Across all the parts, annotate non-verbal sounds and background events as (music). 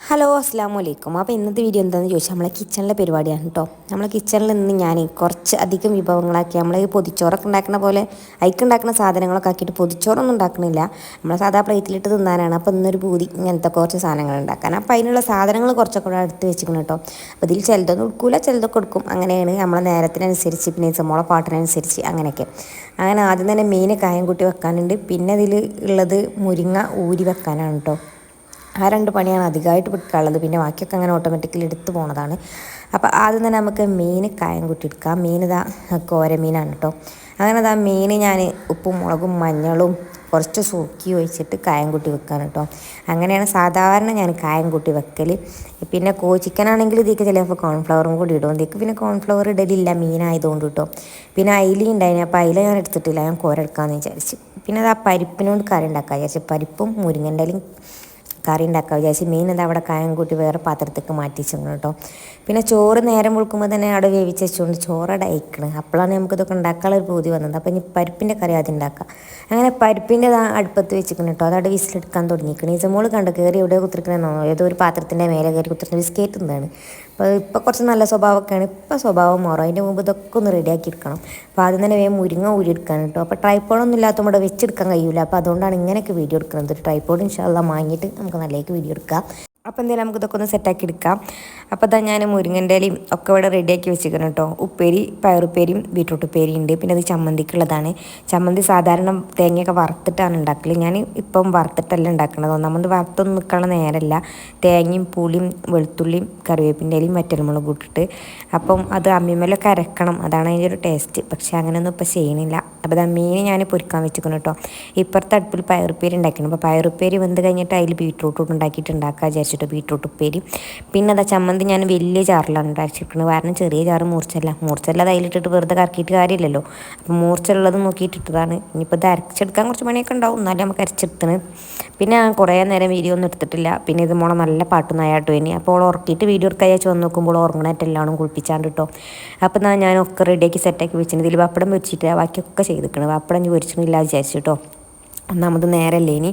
Hello അസ്സാം വലൈക്കും അപ്പോൾ ഇന്നത്തെ വീഡിയോ എന്താണെന്ന് ചോദിച്ചാൽ നമ്മളെ കിച്ചണിലെ പരിപാടിയാണ് കേട്ടോ നമ്മളെ കിച്ചണിൽ നിന്ന് ഞാൻ കുറച്ച് അധികം വിഭവങ്ങളാക്കി നമ്മൾ പൊതിച്ചോറൊക്കെ ഉണ്ടാക്കുന്ന പോലെ അയക്കുണ്ടാക്കുന്ന സാധനങ്ങളൊക്കെ ആക്കിയിട്ട് പൊതിച്ചോറൊന്നും ഉണ്ടാക്കണില്ല. നമ്മളെ സാധാ പ്ലേറ്റിലിട്ട് തിന്നാനാണ്. അപ്പോൾ ഇന്നൊരു പൂതി ഇങ്ങനത്തെ കുറച്ച് സാധനങ്ങൾ ഉണ്ടാക്കാൻ. അപ്പോൾ അതിനുള്ള സാധനങ്ങൾ കുറച്ചൊക്കെ കൂടെ അടുത്ത് വെച്ചിരിക്കണം കേട്ടോ അപ്പോൾ ഇതിൽ ചിലതൊന്നും എടുക്കൂല ചിലതൊക്കെ കൊടുക്കും അങ്ങനെയാണ് നമ്മളെ നേരത്തിനനുസരിച്ച് പിന്നെ നമ്മളെ പാട്ടിനനുസരിച്ച് അങ്ങനെയൊക്കെ. അങ്ങനെ ആദ്യം തന്നെ മെയിൻ കായം കൂട്ടി വെക്കാനുണ്ട്. പിന്നെ ഇതിൽ ഉള്ളത് മുരിങ്ങ ഊരി വെക്കാനാണ് കേട്ടോ ആ രണ്ട് പണിയാണ് അധികമായിട്ട് പിടിക്കാനുള്ളത് പിന്നെ ബാക്കിയൊക്കെ അങ്ങനെ ഓട്ടോമാറ്റിക്കലി എടുത്തു പോണതാണ്. അപ്പോൾ ആദ്യം തന്നെ നമുക്ക് മീൻ കായം കൂട്ടി എടുക്കാം. മീൻ ഇതാ കോരമീനാണ് കേട്ടോ അങ്ങനെ അതാ മീൻ ഞാൻ ഉപ്പും മുളകും മഞ്ഞളും കുറച്ച് സൂക്കി ഒഴിച്ചിട്ട് കായം കൂട്ടി വെക്കാൻ കേട്ടോ അങ്ങനെയാണ് സാധാരണ ഞാൻ കായം കൂട്ടി വെക്കൽ പിന്നെ കോ ചിക്കനാണെങ്കിൽ ഇതിക്ക് ചിലപ്പോൾ കോൺഫ്ലവറും കൂടി ഇടും. ഇതിക്ക് പിന്നെ കോൺഫ്ലവർ ഇടലില്ല മീനായതുകൊണ്ട് കേട്ടോ പിന്നെ അയില ഉണ്ടായിന് അപ്പോൾ അയില ഞാൻ എടുത്തിട്ടില്ല. ഞാൻ കോരെടുക്കാമെന്ന് വിചാരിച്ച്. പിന്നെ അത് ആ പരിപ്പിനോട് കറി ഉണ്ടാക്കാൻ വിചാരിച്ചു. പരിപ്പും മുരിങ്ങന്റെ കറി ഉണ്ടാക്കാൻ വിചാരിച്ച് മീൻ എന്താ അവിടെ കായം കൂട്ടി വേറെ പാത്രത്തേക്ക് മാറ്റിച്ചു കേട്ടോ. പിന്നെ ചോറ് നേരം കൊടുക്കുമ്പോൾ തന്നെ അവിടെ വേവിച്ച് വെച്ചുകൊണ്ട് ചോറട അയക്കണം. അപ്പോഴാണ് നമുക്കിതൊക്കെ ഉണ്ടാക്കാനുള്ള ഒരു പൂതി വന്നത്. അപ്പോൾ ഇനി പരിപ്പിന്റെ കറി ആദ്യം ഉണ്ടാക്കാം. അങ്ങനെ പരിപ്പിന്റെ അടുപ്പത്ത് വെച്ചിരിക്കണം കേട്ടോ അതവിടെ വിസിലെടുക്കാൻ തുടങ്ങിയിരിക്കണം. ഈ മോൾ കണ്ട് കയറി എവിടെ കുത്തിരിക്കണമെന്നോ ഏതോ ഒരു പാത്രത്തിന്റെ മേലെ കയറി കുത്തിരിക്കുന്ന ബിസ്കറ്റ് എന്താണ് അപ്പോൾ ഇപ്പോൾ കുറച്ച് നല്ല സ്വഭാവമൊക്കെയാണ്. ഇപ്പോൾ സ്വഭാവം മാറും. അതിന്റെ മുമ്പ് ഇതൊക്കെ ഒന്ന് റെഡിയാക്കി എടുക്കണം. അപ്പോൾ ആദ്യം തന്നെ വേഗം മുരിങ്ങ ഊരിയെടുക്കാൻ കേട്ടോ അപ്പോൾ ട്രൈപ്പോഡൊന്നും ഇല്ലാത്തതുകൊണ്ട് വെച്ചെടുക്കാൻ കഴിയില്ല അപ്പോൾ അതുകൊണ്ടാണ് ഇങ്ങനെയൊക്കെ വീഡിയോ എടുക്കുന്നത്. ഒരു ട്രൈപ്പോഡ് ഇൻഷാല്ല വാങ്ങിയിട്ട് നമുക്ക് നല്ലതായിട്ട് വീഡിയോ എടുക്കാം. അപ്പോൾ എന്തായാലും നമുക്ക് ഇതൊക്കെ ഒന്ന് സെറ്റാക്കി എടുക്കാം. അപ്പോൾ അതാ ഞാൻ മുരിങ്ങന്റെ ഇലയും ഒക്കെ ഇവിടെ റെഡിയാക്കി വെച്ചിരിക്കണം കേട്ടോ. ഉപ്പേരി പയറുപ്പേരിയും ബീട്രൂട്ട് ഉപ്പേരി ഉണ്ട്. പിന്നെ അത് ചമ്മന്തിക്കുള്ളതാണ്. ചമ്മന്തി സാധാരണ തേങ്ങയൊക്കെ വറുത്തിട്ടാണ് ഉണ്ടാക്കൽ ഞാൻ ഇപ്പം വറുത്തിട്ടല്ല ഉണ്ടാക്കുന്നത് ഒന്നാമത് വറുത്തൊന്നും നിൽക്കണ നേരമല്ല തേങ്ങയും പുളിയും വെളുത്തുള്ളിയും കറിവേപ്പിന്റെ ഇലയും വറ്റൽമുളകും ഇട്ടിട്ട്. അപ്പം അത് അമ്മിമേലൊക്കെ അരക്കണം. അതാണ് അതിന്റെ ഒരു ടേസ്റ്റ് പക്ഷേ അങ്ങനെയൊന്നും ഇപ്പം ചെയ്യണില്ല. അപ്പോൾ അത് മീൻ ഞാൻ പൊരിക്കാൻ വെച്ചിരിക്കണം കേട്ടോ. ഇപ്പുറത്തെ അടുപ്പിൽ പയറുപ്പേരി ഉണ്ടാക്കണം അപ്പോൾ പയറുപ്പേരി വെന്ത് കഴിഞ്ഞിട്ട് അതിൽ ബീട്രൂട്ട് ഉണ്ടാക്കിയിട്ട് ഉണ്ടാക്കാൻ വിചാരിച്ചിട്ട് ബീട്രൂട്ട് ഉപ്പേരി. പിന്നെ അതാ ചമ്മന്തി ഞാൻ വലിയ ചാറിലാണ് ഉണ്ടാക്കിയിരിക്കുന്നത് കാരണം ചെറിയ ചാറ് മൂർച്ചല്ല മൂർച്ചല്ല അതിലിട്ടിട്ട് വെറുതെ കറക്കിയിട്ട് കാര്യമില്ലല്ലോ. അപ്പോൾ മൂർച്ചുള്ളത് നോക്കിയിട്ടിട്ടതാണ്. ഇനിയിപ്പോൾ ഇത് അരച്ചെടുക്കാൻ കുറച്ച് പണിയൊക്കെ ഉണ്ടാവും. എന്നാലും നമുക്ക് അരച്ചെടുത്തണ്. പിന്നെ ഞാൻ കുറേ നേരം വീഡിയോ ഒന്നും എടുത്തിട്ടില്ല. പിന്നെ ഇത് മോളെ നല്ല പാട്ട് നായാട്ടു ഇനി. അപ്പോൾ ഉറക്കിയിട്ട് വീഡിയോ എടുക്കാൻ അയച്ചു വന്ന് നോക്കുമ്പോൾ ഉറങ്ങണായിട്ട് എല്ലാവരും കുളിപ്പിച്ചാണ്ട് കേട്ടോ. അപ്പോൾ ഞാൻ ഒക്കെ റെഡിയാക്കി സെറ്റാക്കി വെച്ചിട്ടുണ്ട്. ഇതിൽ പപ്പടം വെച്ചിട്ട് ബാക്കിയൊക്കെ ചെയ്തിരിക്കണം പപ്പടം ചോദിച്ചിട്ടില്ല വിചാരിച്ചു കേട്ടോ ഒന്നാമത് നേരല്ലേ ഇനി.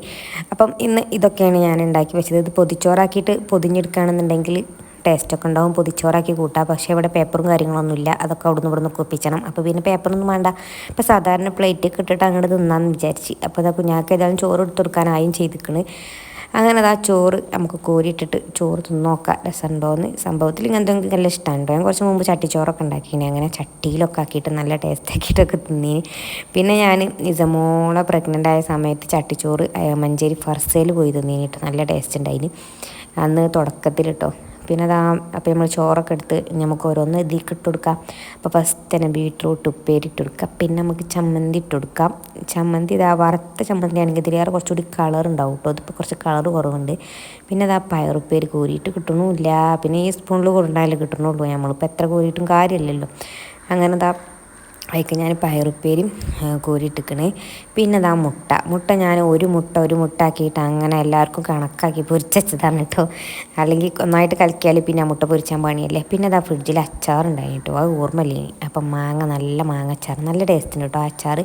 അപ്പം ഇന്ന് ഇതൊക്കെയാണ് ഞാൻ ഉണ്ടാക്കി വെച്ചത്. ഇത് പൊതിച്ചോറാക്കിയിട്ട് പൊതിഞ്ഞെടുക്കുകയാണെന്നുണ്ടെങ്കിൽ ടേസ്റ്റൊക്കെ ഉണ്ടാവും. പൊതിച്ചോറാക്കി കൂട്ടാം. പക്ഷേ ഇവിടെ പേപ്പറും കാര്യങ്ങളൊന്നുമില്ല അതൊക്കെ അവിടുന്ന് ഇവിടുന്ന് കുപ്പിച്ചണം അപ്പോൾ പിന്നെ പേപ്പറൊന്നും വേണ്ട. ഇപ്പോൾ സാധാരണ പ്ലേറ്റ് ഇട്ടിട്ട് അങ്ങോട്ട് തിന്നാന്ന് വിചാരിച്ച്. അപ്പോൾ അതാ കുഞ്ഞാക്ക് ഏതായാലും ചോറ് എടുത്തു കൊടുക്കാനായും ചെയ്തിക്കണ് അങ്ങനെ അത് ആ ചോറ് നമുക്ക് കോരിയിട്ടിട്ട് ചോറ് തിന്നോക്കാം. രസമുണ്ടോയെന്ന് സംഭവത്തിൽ ഇങ്ങനത്തെ നല്ല ഇഷ്ടമുണ്ടോ ഞാൻ കുറച്ച് മുമ്പ് ചട്ടിച്ചോറൊക്കെ ഉണ്ടാക്കിയിന്. അങ്ങനെ ചട്ടിയിലൊക്കെ ആക്കിയിട്ട് നല്ല ടേസ്റ്റ് ആക്കിയിട്ടൊക്കെ തിന്നീന്. പിന്നെ ഞാൻ ഇസമോളെ പ്രഗ്നന്റ് ആയ സമയത്ത് ചട്ടിച്ചോറ് മഞ്ചേരി ഫർസയിൽ പോയി തിന്നീനിട്ട് നല്ല ടേസ്റ്റ് ഉണ്ടായിന് അന്ന് തുടക്കത്തിൽ കേട്ടോ പിന്നെ അതാ അപ്പോൾ നമ്മൾ ചോറൊക്കെ എടുത്ത് നമുക്ക് ഓരോന്ന് ഇതിലേക്ക് ഇട്ട് കൊടുക്കാം. അപ്പോൾ ഫസ്റ്റ് തന്നെ ബീട്രൂട്ട് ഉപ്പേരിട്ട് കൊടുക്കാം. പിന്നെ നമുക്ക് ചമ്മന്തി ഇട്ട് കൊടുക്കാം. ചമ്മന്തി ഇതാ വറുത്ത ചമ്മന്തി ആണെങ്കിൽ ഇതിലേറെ കുറച്ചുകൂടി കളർ ഉണ്ടാവും കേട്ടോ ഇതിപ്പോൾ കുറച്ച് കളർ കുറവുണ്ട്. പിന്നെ അതാ പയറുപ്പേരി കോരിയിട്ട് കിട്ടണമില്ല. പിന്നെ ഈ സ്പൂണിൽ കൊണ്ടായാലും കിട്ടണുള്ളൂ. നമ്മളിപ്പോൾ എത്ര കോരിയിട്ടും കാര്യമില്ലല്ലോ. അങ്ങനെ അതാ അതിക്ക് ഞാൻ പയറുപ്പേരും കോരിയിട്ടിക്കണേ. പിന്നെ അതാ മുട്ട. മുട്ട ഞാൻ ഒരു മുട്ട ഒരു മുട്ട ആക്കിയിട്ട് അങ്ങനെ എല്ലാവർക്കും കണക്കാക്കി പൊരിച്ചതാണ് കേട്ടോ അല്ലെങ്കിൽ ഒന്നായിട്ട് കളിക്കിയാൽ പിന്നെ ആ മുട്ട പൊരിച്ചാൻ പണിയല്ലേ. പിന്നെ അതാ ഫ്രിഡ്ജിൽ അച്ചാറുണ്ടായി കേട്ടോ അത് ഓർമ്മയില്ലേ? അപ്പം മാങ്ങ നല്ല മാങ്ങ അച്ചാർ നല്ല ടേസ്റ്റ് കേട്ടോ അച്ചാർ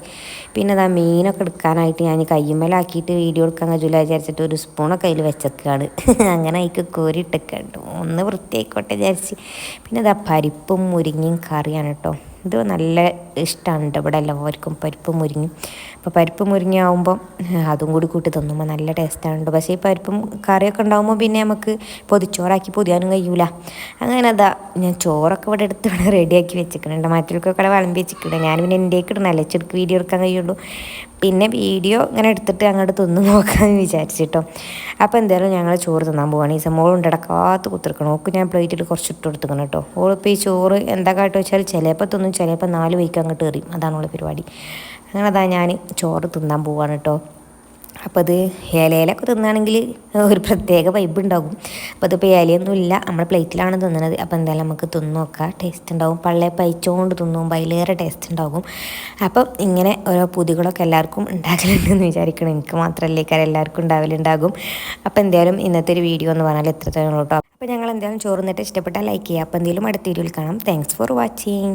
പിന്നെ അതാ മീനൊക്കെ എടുക്കാനായിട്ട് ഞാൻ കയ്യുമ്മലാക്കിയിട്ട് വീഡിയോ എടുക്കാൻ കഴിയില്ല വിചാരിച്ചിട്ട് ഒരു സ്പൂണൊക്കെ അതിൽ വെച്ചേക്കാണ്. (laughs) അങ്ങനെ അതിക്ക് കോരിയിട്ടൊക്കെ കേട്ടോ ഒന്ന് വൃത്തിയായിക്കോട്ടെ വിചാരിച്ച്. പിന്നെ അതാ പരിപ്പും മുരിങ്ങയും കറിയാണ് കേട്ടോ ഇത് നല്ല ഇഷ്ടമാണ് കേട്ടോ ഇവിടെ എല്ലാവർക്കും പരിപ്പ് മുരിങ്ങി. അപ്പോൾ പരിപ്പ് മുരിങ്ങി ആകുമ്പം അതും കൂടി കൂട്ടി തിന്നുമ്പോൾ നല്ല ടേസ്റ്റാണ് പക്ഷേ ഈ പരിപ്പും കറിയൊക്കെ ഉണ്ടാകുമ്പോൾ പിന്നെ നമുക്ക് പൊതിച്ചോറാക്കി പൊതിയാനും കഴിയൂല. അങ്ങനെ അതാ ഞാൻ ചോറൊക്കെ ഇവിടെ എടുത്ത് ഇവിടെ റെഡിയാക്കി വെച്ചിട്ടുണ്ട് മറ്റൊരുക്കൊക്കെ വിളമ്പി വെച്ചിട്ടുണ്ട് ഞാൻ പിന്നെ എന്റെക്ക് ഇടുന്നല്ലേ ചെടുക്ക് വീഡിയോ എടുക്കാൻ കഴിയുള്ളൂ. പിന്നെ വീഡിയോ ഇങ്ങനെ എടുത്തിട്ട് അങ്ങോട്ട് തിന്ന് നോക്കാമെന്ന് വിചാരിച്ചിട്ടോ. അപ്പോൾ എന്തായാലും ഞങ്ങൾ ചോറ് തിന്നാൻ പോവാണ്. ഈ സംഭവം ഉണ്ടടക്കാത്ത കുത്തിരിക്കണം. ഓക്ക് ഞാൻ പ്ലേറ്റിൽ കുറച്ച് ഇട്ട് കൊടുത്തിക്കണം കേട്ടോ. ഓളിപ്പോൾ ഈ ചോറ് എന്താ കാട്ടോ വെച്ചാൽ ചിലപ്പോൾ തിന്നും ചിലപ്പോൾ നാല് വൈക്ക് അങ്ങോട്ട് എറിയും. അതാണുള്ള പരിപാടി. അങ്ങനെ അതാ ഞാൻ ചോറ് തിന്നാൻ പോവാണ് കേട്ടോ. അപ്പോൾ അത് ഇലയിലൊക്കെ തിന്നാണെങ്കിൽ ഒരു പ്രത്യേക വൈബ് ഉണ്ടാകും. അപ്പോൾ അതിപ്പോൾ ഇലയൊന്നും ഇല്ല നമ്മൾ പ്ലേറ്റിലാണ് തിന്നുന്നത് അപ്പോൾ എന്തായാലും നമുക്ക് തിന്നു നോക്കാം. ടേസ്റ്റ് ഉണ്ടാകും പള്ളെ പൈച്ചുകൊണ്ട് തിന്നുമ്പോൾ അതിലേറെ ടേസ്റ്റ് ഉണ്ടാകും. അപ്പം ഇങ്ങനെ ഓരോ പുതികളൊക്കെ എല്ലാവർക്കും ഉണ്ടാക്കലുണ്ടെന്ന് വിചാരിക്കണം. എനിക്ക് മാത്രമല്ലേ കാര്യം എല്ലാവർക്കും ഉണ്ടാവലുണ്ടാകും. അപ്പോൾ എന്തായാലും ഇന്നത്തെ ഒരു വീഡിയോ എന്ന് പറഞ്ഞാൽ എത്ര തന്നെ കേട്ടോ. അപ്പോൾ ഞങ്ങൾ എന്തായാലും ചോറ് നിന്നിട്ട് ഇഷ്ടപ്പെട്ടാൽ ലൈക്ക് ചെയ്യുക. അപ്പോൾ എന്തെങ്കിലും അടുത്ത വീഡിയോയിൽ കാണാം. Thanks for watching